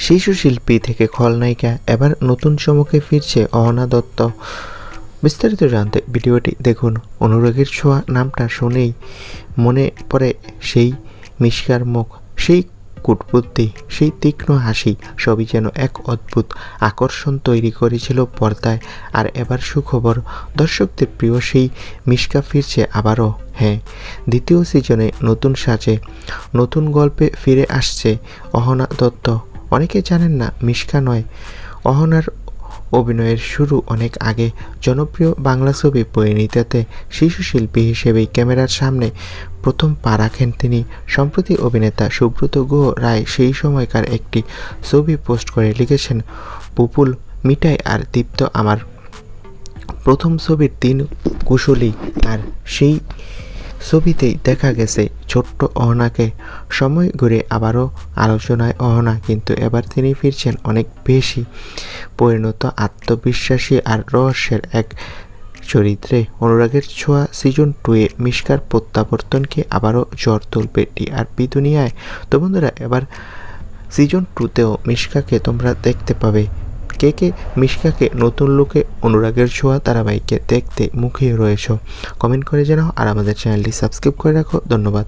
শিশু শিল্পী থেকে খলনায়িকা এবার নতুন চমকে ফিরছে অহনা দত্ত। বিস্তারিত জানতে ভিডিওটি দেখুন। অনুরাগের ছোঁয়া নামটা শুনেই মনে পড়ে সেই মিষ্কার মুখ, সেই কুটবুদ্ধি, সেই তীক্ষ্ণ হাসি, সবই যেন এক অদ্ভুত আকর্ষণ তৈরি করেছিল পর্দায়। আর এবার সুখবর, দর্শকদের প্রিয় সেই মিষ্কা ফিরছে আবারও। হ্যাঁ দ্বিতীয় সিজনে নতুন সাজে, নতুন গল্পে ফিরে আসছে অহনা দত্ত। অনেকে জানেন না, মিশকা নয়। অহনার অভিনয়ের শুরু অনেক আগে। জনপ্রিয় বাংলা ছবি পরিণীতাতে শিশু শিল্পী হিসেবেই ক্যামেরার সামনে প্রথম পা রাখেন তিনি। সম্প্রতি অভিনেতা সুব্রত গুহ রায় সেই সময়কার একটি ছবি পোস্ট করে লিখেছেন, পুপুল মিঠাই আর দীপ্ত আমার। প্রথম ছবির তিন কুশলী আর সেই ছবিতেই দেখা গেছে ছোট্ট অহনাকে। সময় ঘুরে আবারও আলোচনায় অহনা, কিন্তু এবার তিনি ফিরছেন অনেক বেশি। পরিণত আত্মবিশ্বাসী আর রহস্যের এক চরিত্রে অনুরাগের ছোঁয়া সিজন টুয়ে মিষ্কার প্রত্যাবর্তনকে আবারও জ্বর তুলবে টিআরপি দুনিয়ায়। তো বন্ধুরা, এবার সিজন টুতেও মিষ্কাকে তোমরা দেখতে পাবে। কে কে মিশকাকে নতুন লোকে অনুরাগের ছোঁয়া ধারাবাহিকে দেখতে মুখিয়ে রয়েছ কমেন্ট করে জানাও আর আমাদের চ্যানেলটি সাবস্ক্রাইব করে রাখো, ধন্যবাদ।